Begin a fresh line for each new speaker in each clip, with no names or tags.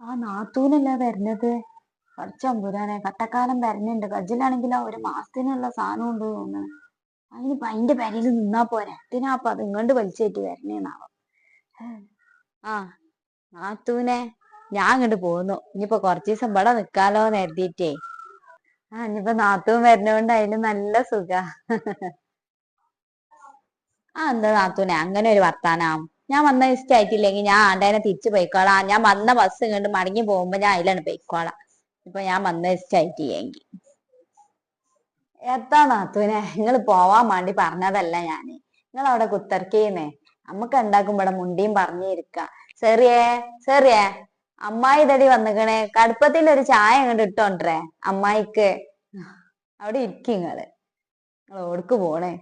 ആ നാത്തൂനല്ല വരുന്നത്? പഠിച്ചമ്പുരാനെ കട്ടക്കാലം വരണുണ്ട് കജ്ജിലാണെങ്കിലോ ഒരു മാസത്തിനുള്ള സാധനം ഉണ്ട് തോന്നുന്നു. അതിനിപ്പോ അതിന്റെ പെരയിൽ നിന്നാ പോരെ? എന്തിനാപ്പൊ അത് ഇങ്ങോട്ട് വലിച്ചേറ്റ് വരണേന്നാവോ? ആ നാത്തൂനെ ഞാൻ ഇങ്ങോട്ട് പോന്നു. ഇനിയിപ്പോ കുറച്ച് ദിവസം ഇവിടെ നിക്കാലോ നേരത്തിട്ടേ ആ ഇനിയിപ്പോ നാത്തൂൻ വരുന്നോണ്ട് അതിന് നല്ല സുഖ. ആ എന്താ നാത്തൂനെ? അങ്ങനെ ഒരു വർത്താനം ഞാൻ വന്ന ഇഷ്ടമായിട്ടില്ലെങ്കിൽ ഞാൻ ആണ്ടേനെ തിരിച്ചു പോയിക്കോളാം. ഞാൻ വന്ന ബസ് ഇങ്ങോട്ട് മടങ്ങി പോകുമ്പോ ഞാൻ അതിലാണ് പോയിക്കോളാം. ഇപ്പൊ ഞാൻ വന്ന ഇഷ്ടമായിട്ടില്ലെങ്കിൽ എത്താ നാത്തുവിനെ നിങ്ങൾ പോവാൻ വേണ്ടി പറഞ്ഞതല്ല ഞാൻ. നിങ്ങൾ അവിടെ കുത്തർക്കേന്നേ. നമുക്ക് ഉണ്ടാക്കും ഇവിടെ മുണ്ടിയും പറഞ്ഞിരിക്ക സെറിയേ സെറിയേ അമ്മായി തടി വന്നിക്കണേ. കടുപ്പത്തിൽ ഒരു ചായ അങ്ങോട്ട് ഇട്ടോണ്ടേ അമ്മായിക്ക്. അവിടെ ഇരിക്കും നിങ്ങൾ. നിങ്ങൾ ഓടുക്ക് പോണേ.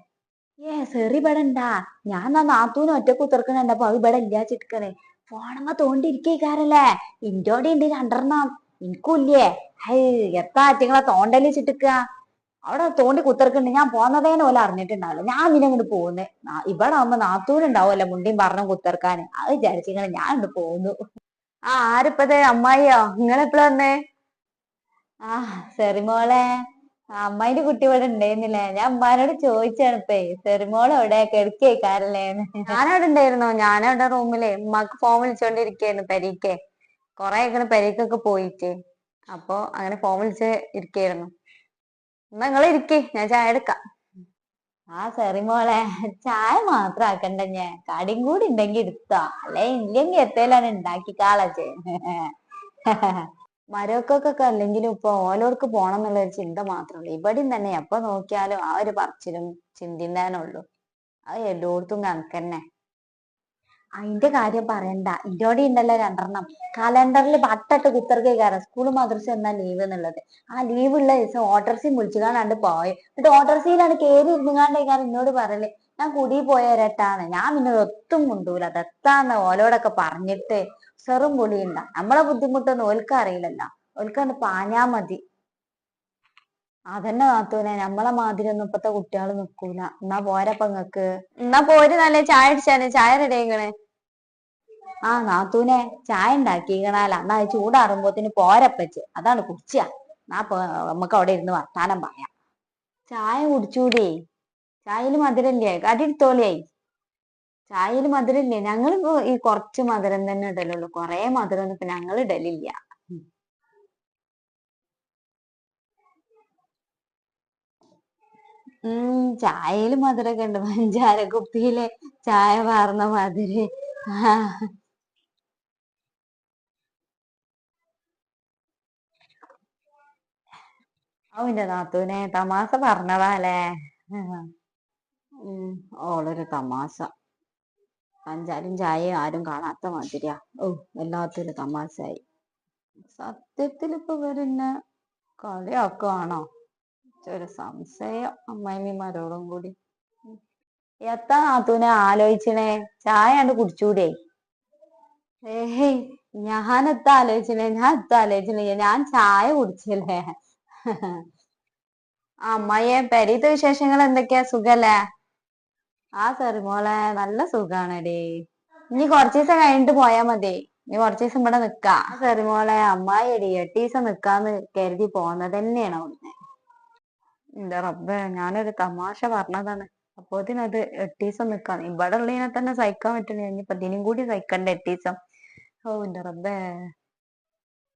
ഏ സെറി ഇവിടെ ഉണ്ടാ ഞാൻ ആ നാത്തൂന് ഒറ്റ കുത്തിർക്കണുണ്ടപ്പോ അത് ഇവിടെ ഇല്ലാ ചിരിക്കണേ ഫോണങ്ങ തോണ്ടിരിക്കേക്കാരല്ലേ. ഇന്റോടെ ഉണ്ട് രണ്ടെണ്ണം. എനിക്കൂല്ലേ ഹൈ എത്താ അറ്റിങ്ങളെ തോണ്ടൽ ചിട്ടുക്ക. അവിടെ തോണ്ടി കുത്തിർക്കുന്നുണ്ട് ഞാൻ പോന്നതേനെ പോലെ അറിഞ്ഞിട്ടുണ്ടാവില്ല. ഞാൻ പിന്നെ അങ്ങോട്ട് പോകുന്നേ ഇവിടെ ആവുമ്പോ നാത്തൂനുണ്ടാവുമല്ലോ മുണ്ടിയും പറഞ്ഞു കുത്തിർക്കാന്. അത് വിചാരിച്ചിങ്ങനെ ഞാൻ ഇങ്ങോട്ട് പോന്നു. ആ ആരിപ്പത്? അമ്മായിയോ? നിങ്ങളെപ്പോഴാ വന്നേ? ആ സെറിമോളെ അമ്മായിന്റെ കുട്ടി ഇവിടെ ഉണ്ടായിരുന്നില്ല? ഞാൻ അമ്മാനോട് ചോദിച്ചാണ് ഇപ്പേ സെറിമോൾ എവിടെ കിടക്കേക്കാരല്ലേന്ന് ഞാനവിടെ ഉണ്ടായിരുന്നോ. ഞാനവിടെ റൂമിലെ ഉമ്മാക്ക് ഫോൺ വിളിച്ചോണ്ടിരിക്കായിരുന്നു പെരീക്കെ. കൊറേ ആയിക്കണ് പെരീക്കൊക്കെ പോയിട്ട്. അപ്പൊ അങ്ങനെ ഫോൺ വിളിച്ച് ഇരിക്കായിരുന്നു. എന്നാ നിങ്ങൾ ഇരിക്കേ ഞാൻ ചായ എടുക്കാം. ആ സെറിമോളെ ചായ മാത്രം ആക്കണ്ട ഞാൻ. കടിയും കൂടി ഉണ്ടെങ്കി എടുത്തോ. അല്ലെ ഇല്ലെങ്കിൽ എത്തേലാണ് ഉണ്ടാക്കിക്കാളച്ചേ മരക്കൊക്കെ അല്ലെങ്കിലും ഇപ്പൊ ഓലോർക്ക് പോണം എന്നുള്ള ഒരു ചിന്ത മാത്രമേ ഉള്ളൂ. ഇവിടെയും തന്നെ എപ്പോ നോക്കിയാലും ആ ഒരു പറച്ചിലും ചിന്തിന്താനുള്ളൂ അത് എല്ലായിടത്തും കണക്കന്നെ. അതിന്റെ കാര്യം പറയണ്ട. ഇതോടെ ഉണ്ടല്ലോ രണ്ടെണ്ണം. കലണ്ടറിൽ പട്ടട്ട് കുത്തർക്ക് കയറാം സ്കൂൾ മദ്രസ എന്നാ ലീവ് എന്നുള്ളത്. ആ ലീവ് ഉള്ള ദിവസം ഓട്ടർസി വിളിച്ചു കാണാണ്ട് പോയി. എന്നിട്ട് ഓട്ടർസിയിലാണ് കയറി ഇരുന്നുകാണ്ടേക്കാരം എന്നോട് പറയൽ. ഞാൻ കുടി പോയരട്ടാണ് ഞാൻ പിന്നെ ഒത്തും മുണ്ടൂല. അതെത്താന്ന് ഓലോടൊക്കെ പറഞ്ഞിട്ട് സെറും പൊളിയുണ്ട. നമ്മളെ ബുദ്ധിമുട്ടൊന്നും ഓൽക്ക് അറിയില്ലല്ലോ. ഓൽക്കണ്ട് പാഞ്ഞാ മതി. അതന്നെ നാത്തൂനെ. നമ്മളെ മാതിരി ഒന്നും ഇപ്പത്തെ കുട്ടികൾ നിക്കൂല. എന്നാ പോരപ്പങ്ങക്ക് എന്നാ പോര് നല്ല ചായ അടിച്ചാണ് ചായ റെഡി ആയിക്കണേ. ആ നാത്തൂനെ ചായ ഉണ്ടാക്കിക്കണാല. എന്നാ ചൂടാറുമ്പോത്തിന് പോരപ്പച്ച് അതാണ് കുടിച്ച. നാ നമുക്ക് അവിടെ ഇരുന്ന് വർത്താനം പറയാം. ചായ കുടിച്ചൂടി? ചായയിൽ മധുരല്ലേ? കടിയെടുത്തോളിയേ ചായയിൽ മധുരല്ലേ? ഞങ്ങളിപ്പോ ഈ കുറച്ച് മധുരം തന്നെ ഇടലുള്ളൂ. കൊറേ മധുരം ഒന്നും ഇപ്പൊ ഞങ്ങൾ ഇടലില്ല. ഉം ചായയിൽ മധുരമൊക്കെ ഉണ്ട്. പഞ്ചാര കുപ്പിയിലെ ചായ വാർന്ന മാതിരി ആ. അവന്റെ നാത്തൂനെ തമാശ പറഞ്ഞതാലേ ഉം ഓളൊരു തമാശ. അഞ്ചാലും ചായയും ആരും കാണാത്ത മാതിരിയാ. ഓ വല്ലാത്തൊരു തമാശയായി. സത്യത്തിൽ ഇപ്പൊ ഇവരെന്നെ കളിയാക്കുവാണോ? ഒരു സംശയം അമ്മായിമ്മമാരോടും കൂടി. എത്താ നാത്തൂനെ ആലോചിച്ചണേ? ചായ കണ്ട് കുടിച്ചൂടെ? ഏഹ് ഞാനെത്താ ആലോചിച്ചണേ? ഞാൻ എത്താ ആലോചിച്ചണേ? ഞാൻ ചായ കുടിച്ചല്ലേ? ആ അമ്മായിയെ പെരീത്തെ വിശേഷങ്ങൾ എന്തൊക്കെയാ? സുഖല്ലേ? ആ സറി മോളെ നല്ല സുഖാണെടി. ഇനി കുറച്ച് ദിവസം കഴിഞ്ഞിട്ട് പോയാ മതി. ഇനി കുറച്ച് ദിവസം ഇവിടെ നിക്കാ. സറി മോളെ അമ്മായി അടി എട്ട് ദിവസം നിക്കാന്ന് കരുതി പോന്നത് തന്നെയാണ് അവിടുന്ന്. എന്റെ റബ്ബേ ഞാനൊരു തമാശ പറഞ്ഞതാണ്. അപ്പോത്തിനത് എട്ട് ദിവസം നിക്കാൻ ഇവിടെ ഉള്ളതിനെ തന്നെ സഹിക്കാൻ പറ്റണേ ഇനിയിപ്പൊ ഇതിനും കൂടി സഹിക്കണ്ട എട്ട് ദിവസം? ഓ എന്റെ റബ്ബേ.